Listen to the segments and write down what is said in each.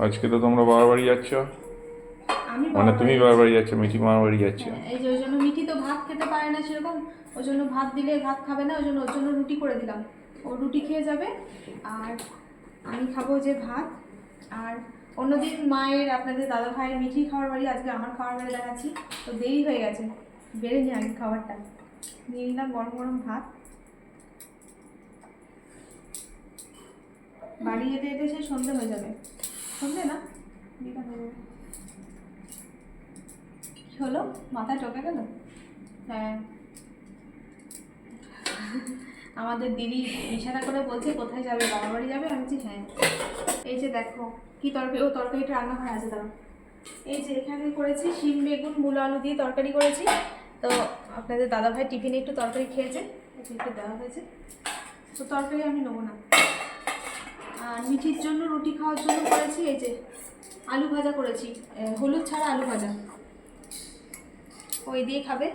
আজকে তো তোমরা বাবার বাড়ি যাচ্ছ। আমি মানে তুমি বাবার বাড়ি যাচ্ছ মিঠি মামার বাড়ি যাচ্ছ। হ্যাঁ, এই যে ওই জন্য মিঠি তো ভাত খেতে পারে না সেরকম ওই জন্য ভাত দিলে ভাত খাবে না ওই জন্য ওর জন্য রুটি করে দিলাম। ও রুটি খেয়ে যাবে আর আমি খাব যে ভাত। আর অন্যদিন মায়ের আপনাদের দাদা ভাইয়ের মিঠি খাওয়ার বাড়ি আজকে আমার খাওয়ার বাড়ি দেখাচ্ছি। তো দেরি হয়ে গেছে বেড়ে নি আগে খাবারটা। নিয়ে নিলাম গরম গরম ভাত। বাড়ি যেতে যেতে সেই সন্ধে হয়ে যাবে। সন্ধে না? কি হলো মাথায় টকে গেল? হ্যাঁ। আমাদের দিদি ইশারা করে বলছে, কোথায় যাবে? বাবার বাড়ি যাবে? আমি বলছি হ্যাঁ। এই যে দেখো, কি তরকারি, ও তরকারিটা রান্না করা আছে দাঁড়াও। এই যে এখানে করেছি শিম, বেগুন, মূলো আলু দিয়ে তরকারি করেছি। তো আপনাদের দাদাভাই টিফিনে একটু তরকারি খেয়েছে। একটু দেওয়া হয়েছে। তো তরকারি আমি নেব না। আর মিঠির জন্য রুটি খাওয়ার জন্য করেছি এই যে আলু ভাজা করেছি। হলুদ ছাড়া আলু ভাজা। ওই দিয়ে খাবে।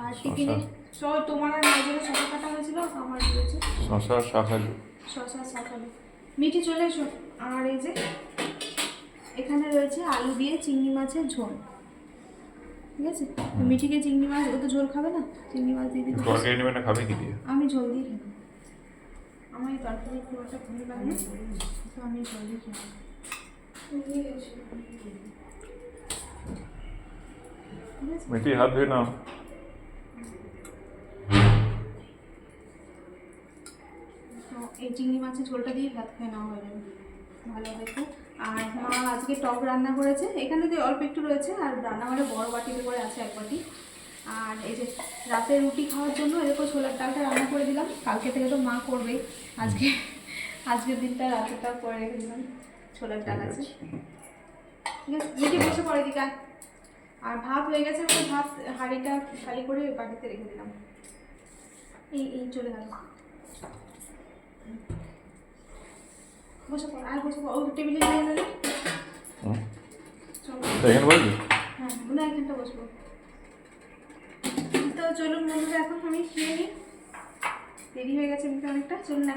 আর টিফিনে সব তোমার আর মাঝে শশা কাটা হয়েছিল আমার দিয়েছে শশা শাক শশা শাকালু। মিঠি চলে এসো। আর এই যে এখানে রয়েছে আলু দিয়ে চিংড়ি মাছের ঝোল। ঠিক আছে? মিঠিকে চিংড়ি মাছ ও তো ঝোল খাবে না? চিংড়ি মাছ দিয়ে দিতে খাবে কি দিয়ে? আমি ঝোল দিয়ে খেলাম আমার এই তরকারি খুব একটা ভালো লাগে তো আমি আছে মিঠি হাত ধুয়ে নাও। এই চিংড়ি মাছের ঝোলটা দিয়ে ভাত খেয়ে নেওয়া হয়ে যাবে। ভালো হয় আর মা আজকে টক রান্না করেছে। এখানে তো অল্প একটু রয়েছে আর রান্না রান্নাঘরে বড় বাটিতে করে আছে এক বাটি। আর এই যে রাতে রুটি খাওয়ার জন্য এরকম ছোলার ডালটা রান্না করে দিলাম। কালকে থেকে তো মা করবে। আজকে আজকের দিনটা রাতেটা করে রেখে দিলাম। ছোলার ডাল আছে। ঠিক আছে বসে পড়ে দিকা আর ভাত হয়ে গেছে ওই ভাত হাঁড়িটা খালি করে বাটিতে রেখে দিলাম। এই এই চলে গেল। বসে পড় আর বসে পড়। ও টেবিলে নিয়ে গেলে। হুম। চলো। এখানে বলবি হ্যাঁ না এখানটা বসবো। চলুন বন্ধুরা এখন আমি খেয়ে নিই। দেরি হয়ে গেছে এমনিতে অনেকটা চলুন না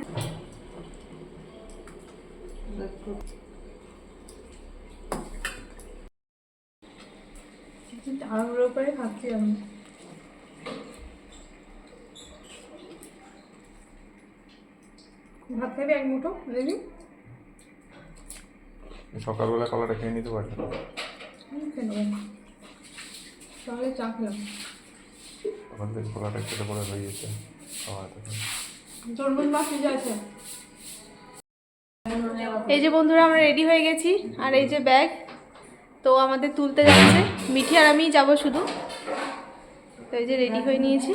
আঙুরের উপরে খাচ্ছি আমি ভাত খাবি এক মুঠো দেখবি সকালবেলা কলাটা খেয়ে নিতে পারি খেয়ে নেব। তাহলে চা খেলাম। ওখান থেকে কলাটা কেটে পড়ে হয়ে গেছে খাওয়া এই যে বন্ধুরা আমরা রেডি হয়ে গেছি। আর এই যে ব্যাগ তো আমাদের তুলতে যাচ্ছে। মিঠি আর আমি যাব শুধু। তো এই যে রেডি হয়ে নিয়েছি।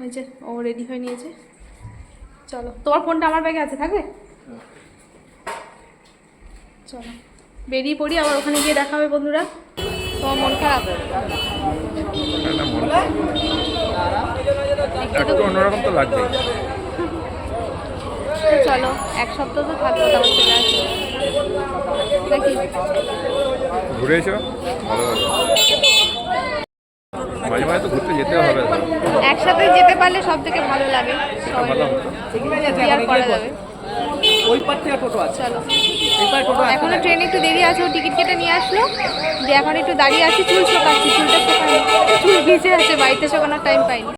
ওই যে ও রেডি হয়ে নিয়েছে। চলো তোমার ফোনটা আমার ব্যাগে আছে থাকবে? চলো বেরিয়ে পড়ি আবার ওখানে গিয়ে দেখা হবে বন্ধুরা। তোমার মন খারাপ। একটু অন্যরকম তো লাগবে চলো এক সপ্তাহ তো থাকব তারপর চলে আসব নাকি? ঘুরে এসো ভালো ভালো মাঝে মাঝে তো ঘুরতে যেতে হবে। একসাথে যেতে পারলে সব থেকে ভালো লাগে সবাই করা যাবে। ওই টোটো আছে। চলো। এই পারে এখনও। ট্রেন একটু দেরি আছে, ও টিকিট কেটে নিয়ে আসলো। যে এখন একটু দাঁড়িয়ে আছি, চুল শোকাচ্ছি, চুলটা শোকানো চুল ভিজে আছে, বাড়িতে শোকানোর টাইম পাইনি।